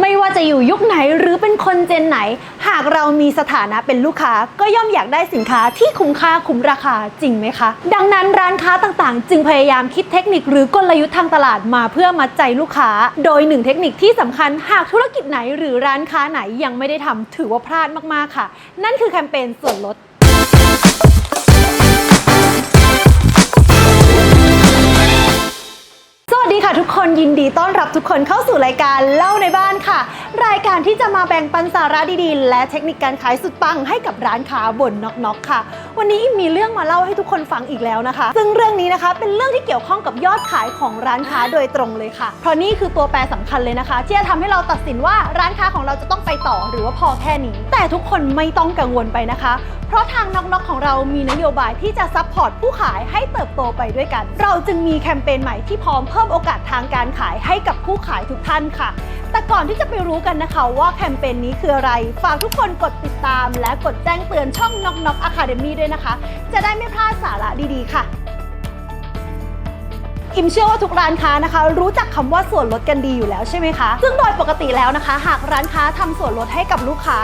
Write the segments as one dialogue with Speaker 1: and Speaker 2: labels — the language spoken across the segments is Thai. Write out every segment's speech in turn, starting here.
Speaker 1: ไม่ว่าจะอยู่ยุคไหนหรือเป็นคนเจนไหน หากเรามีสถานะเป็นลูกค้าก็ย่อมอยากได้สินค้าที่คุ้มค่าคุ้มราคาจริงไหมคะ ดังนั้นร้านค้าต่างๆ จึงพยายามคิดเทคนิคหรือกลยุทธ์ทางตลาดมาเพื่อมัดใจลูกค้า โดยหนึ่งเทคนิคที่สำคัญหากธุรกิจไหนหรือร้านค้าไหนยังไม่ได้ทำถือว่าพลาดมากๆค่ะ นั่นคือแคมเปญส่วนลด คนยินดีต้อนรับทุกคนเข้าสู่รายการเล่าในบ้านค่ะ รายการที่จะมาแบ่งปันสาระดีๆ และเทคนิคการขายสุดปังให้กับร้านค้าบนน็อกๆค่ะ วันนี้มีเรื่องมาเล่าให้ทุกคนฟังอีกแล้วนะคะ ซึ่งเรื่องนี้นะคะเป็นเรื่องที่เกี่ยวข้องกับยอดขายของร้านค้าโดยตรงเลยค่ะ เพราะนี่คือตัวแปรสำคัญเลยนะคะ ที่จะทำให้เราตัดสินว่าร้านค้าของเราจะต้องไปต่อหรือว่าพอแค่นี้ แต่ทุกคนไม่ต้องกังวลไปนะคะ เพราะทางน็อกนกของเรามีนโยบายที่จะซัพพอร์ตผู้ขายให้เติบโตไปด้วยกัน เราจึงมีแคมเปญใหม่ที่พร้อมเพิ่มโอกาสทางการขายให้กับผู้ขายทุกท่านค่ะแต่ก่อนที่จะไปรู้กันนะคะว่าแคมเปญนี้คืออะไร ฝากทุกคนกดติดตามและกดแจ้งเตือนช่อง Knock Knock Academy ด้วยนะคะ จะได้ไม่พลาดสาระดีๆค่ะ อิมเชื่อว่าทุกร้านค้านะคะ รู้จักคำว่าส่วนลดกันดีอยู่แล้วใช่ไหมคะ ซึ่งโดยปกติแล้วนะคะ หากร้านค้าทำส่วนลดให้กับลูกค้า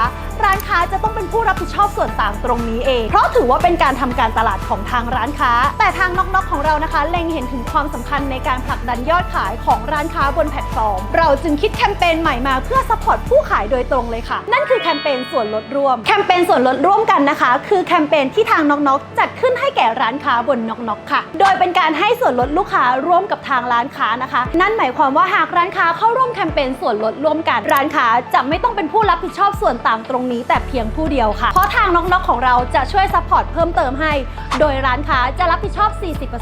Speaker 1: ร้านค้าจะต้องเป็นผู้รับผิดชอบส่วนต่างตรงนี้เอง เพราะถือว่าเป็นการทำการตลาดของทางร้านค้า แต่ทางน็อกนกของเรานะคะ เล็งเห็นถึงความสำคัญในการผลักดันยอดขายของร้านค้าบนแพลตฟอร์ม เราจึงคิดแคมเปญใหม่มาเพื่อซัพพอร์ตผู้ขายโดยตรงเลยค่ะ นั่นคือแคมเปญส่วนลดร่วม แคมเปญส่วนลดร่วมกันนะคะ คือแคมเปญที่ทางน็อกนกจัดขึ้นให้แก่ร้านค้าบนน็อกนกค่ะ โดยเป็นการให้ส่วนลดลูกค้าร่วมกับทางร้านค้านะคะ นั่นหมายความว่าหากร้านค้าเข้าร่วมแคมเปญส่วนลดร่วมกัน ร้านค้าจะไม่ต้องเป็นผู้รับผิดชอบส่วนต่างตรงนี้แต่เพียงผู้เดียวค่ะ เพราะทางน็อกนกของเราจะช่วยซัพพอร์ตเพิ่มเติมให้ โดยร้านค้าจะรับผิดชอบ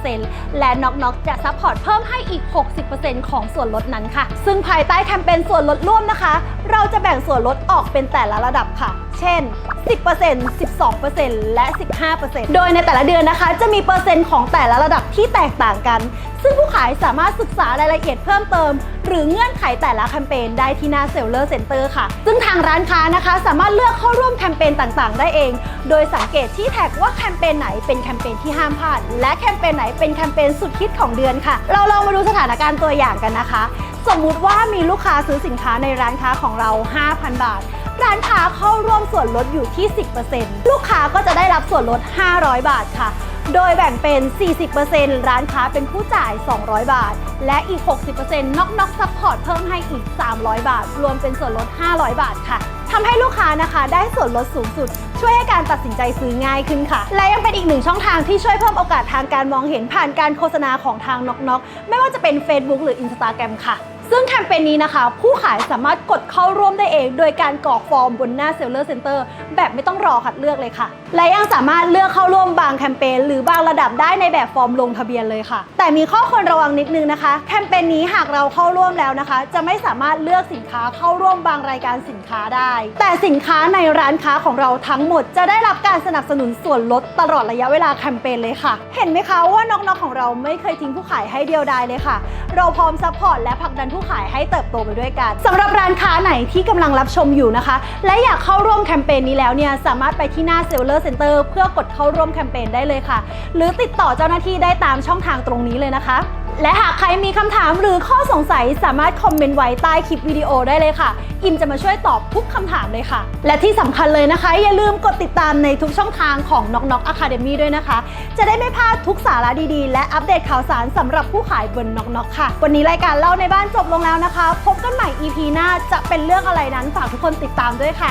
Speaker 1: 40%และน็อกนกจะซัพพอร์ตเพิ่มให้อีก 60%ของส่วนลดนั้นค่ะ ซึ่งภายใต้แคมเปญส่วนลดร่วมนะคะ เราจะแบ่งส่วนลดออกเป็นแต่ละระดับค่ะ เช่น 10% 12%และ 15%โดยในแต่ละเดือนนะคะ จะมีเปอร์เซ็นต์ของแต่ละระดับที่แตกต่างกัน ซึ่งผู้ขายสามารถศึกษารายละเอียดเพิ่มเติม หรือเงื่อนไขแต่ละแคมเปญได้ที่หน้าเซลเลอร์เซ็นเตอร์ค่ะ ซึ่งทางร้านค้านะคะ สามารถเลือกเข้าร่วมแคมเปญต่างๆ ได้เอง โดยสังเกตที่แท็กว่าแคมเปญไหนเป็นแคมเปญที่ห้ามพลาด และแคมเปญไหนเป็นแคมเปญสุดฮิตของเดือนค่ะ เราลองมาดูสถานการณ์ตัวอย่างกันนะคะ สมมุติว่ามีลูกค้าซื้อสินค้าในร้านค้าของเรา 5,000 บาท ร้านค้าเข้าร่วมส่วนลดอยู่ที่ 10%ลูกค้าก็จะได้รับส่วนลด 500 บาทค่ะ โดยแบ่งเป็น 40%ร้านค้าเป็นผู้จ่าย 200 บาท และอีก 60%น็อกน็อกซัพพอร์ตเพิ่มให้อีก 300 บาท รวมเป็นส่วนลด 500 บาทค่ะทำให้ลูกค้านะคะได้ส่วนลดสูงสุด ช่วยให้การตัดสินใจซื้อง่ายขึ้นค่ะ และยังเป็นอีกหนึ่งช่องทางที่ช่วยเพิ่มโอกาสทางการมองเห็นผ่านการโฆษณาของทางน็อกน็อกไม่ว่าจะเป็น Facebook หรือ Instagram ค่ะ ซึ่งแคมเปญนี้นะคะ ผู้ขายสามารถกดเข้าร่วมได้เอง โดยการกรอกฟอร์มบนหน้า Seller Center แบบไม่ต้องรอคัดเลือกเลยค่ะ และยังสามารถเลือกเข้าร่วมบางแคมเปญหรือบางระดับได้ในแบบฟอร์มลงทะเบียนเลยค่ะ แต่มีข้อควรระวังนิดนึงนะคะ แคมเปญนี้หากเราเข้าร่วมแล้วนะคะ จะไม่สามารถเลือกสินค้าเข้าร่วมบางรายการสินค้าได้ แต่สินค้าในร้านค้าของเราทั้งหมด จะได้รับการสนับสนุนส่วนลดตลอดระยะเวลาแคมเปญเลยค่ะ เห็นไหมคะว่าน้องๆของเราไม่เคยทิ้งผู้ขายให้เดียวดายเลยค่ะ เราพร้อมซัพพอร์ตและผลักดันผู้ขายให้เติบโตไปด้วยกันสำหรับร้านค้าไหนที่กำลังรับชมอยู่นะคะ และอยากเข้าร่วมแคมเปญนี้แล้วเนี่ยสามารถไปที่หน้าเซลล์เซ็นเตอร์เพื่อกดเข้าร่วมแคมเปญได้เลยค่ะ หรือติดต่อเจ้าหน้าที่ได้ตามช่องทางตรงนี้เลยนะคะ และหากใครมีคำถามหรือข้อสงสัยสามารถคอมเมนต์ไว้ใต้คลิปวิดีโอได้เลยค่ะ อิมจะมาช่วยตอบทุกคำถามเลยค่ะ และที่สำคัญเลยนะคะ อย่าลืมกดติดตามในทุกช่องทางของ Knock Knock Academy ด้วยนะคะ จะได้ไม่พลาดทุกสาระดีๆ และอัปเดตข่าวสารสำหรับผู้ขายบน Knock Knock ค่ะ วันนี้รายการเล่าในบ้านจบลงแล้วนะคะ พบกันใหม่ EP หน้าจะเป็นเรื่องอะไรนั้นฝากทุกคนติดตามด้วยค่ะ